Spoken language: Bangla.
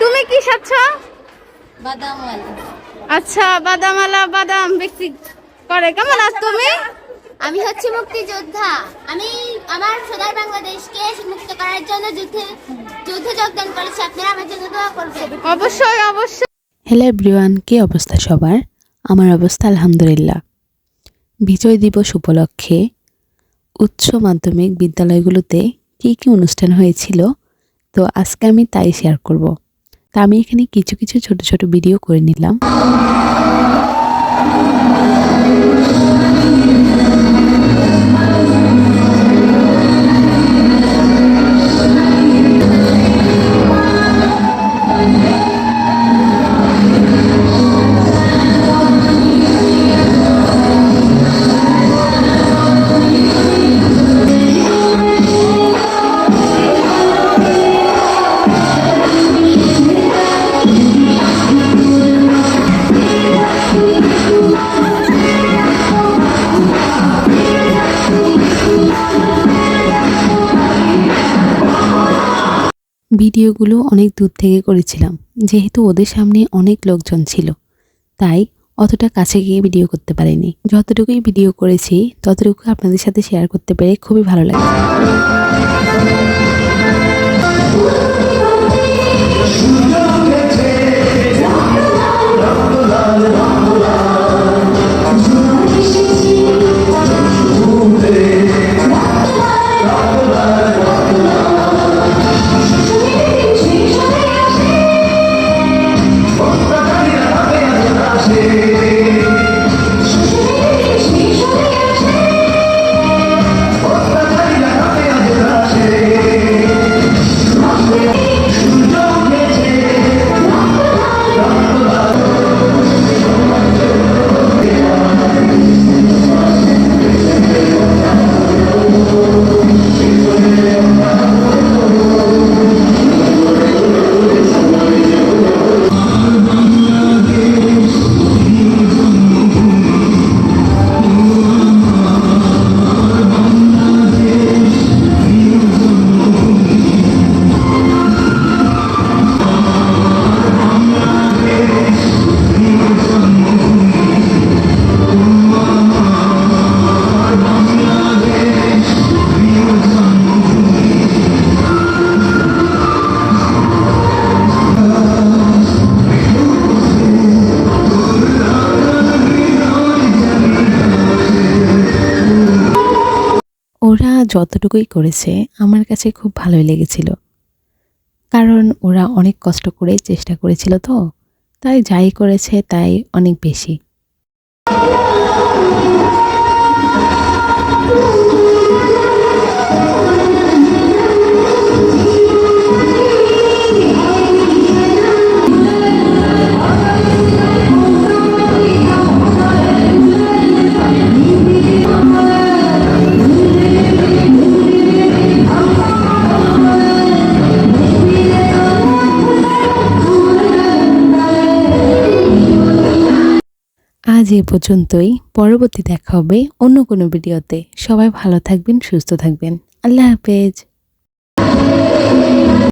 তুমি কি সাচ্ছ বাদাম আচ্ছা বাদামালা বাদাম বিক্রি করে। কেমন আছো তুমি? আমি হচ্ছে মুক্তিযোদ্ধা। আমি আমার সোনার বাংলাদেশকে মুক্ত করার জন্য যুদ্ধে যুদ্ধে যোগদান করেছি। আপনারা আমার জন্য দোয়া করবেন। অবশ্যই অবশ্যই। হ্যালো এভরিওয়ান কি অবস্থা সবার? আমার অবস্থা আলহামদুলিল্লাহ। বিজয় দিবস উপলক্ষে উচ্চ মাধ্যমিক বিদ্যালয়গুলোতে কী কী অনুষ্ঠান হয়েছিল? তো আজকে আমি তাই শেয়ার করব। তা আমি এখানে কিছু কিছু ছোট ছোট ভিডিও করে নিলাম। ভিডিওগুলো অনেক দূর থেকে করেছিলাম, যেহেতু ওদের সামনে অনেক লোকজন ছিল। তাই অতটা কাছে গিয়ে ভিডিও করতে পারিনি। যতটুকুই ভিডিও করেছি, ততটুকু আপনাদের সাথে শেয়ার করতে পেরে খুবই ভালো লাগে। ওরা যতটুকুই করেছে আমার কাছে খুব ভালোই লেগেছিল। কারণ ওরা অনেক কষ্ট করে চেষ্টা করেছিল তো, তাই যাই করেছে তাই অনেক বেশি। আজ এ পর্যন্তই। পরবর্তী দেখা হবে অন্য কোনো ভিডিওতে। সবাই ভালো থাকবেন, সুস্থ থাকবেন। আল্লাহ হাফেজ।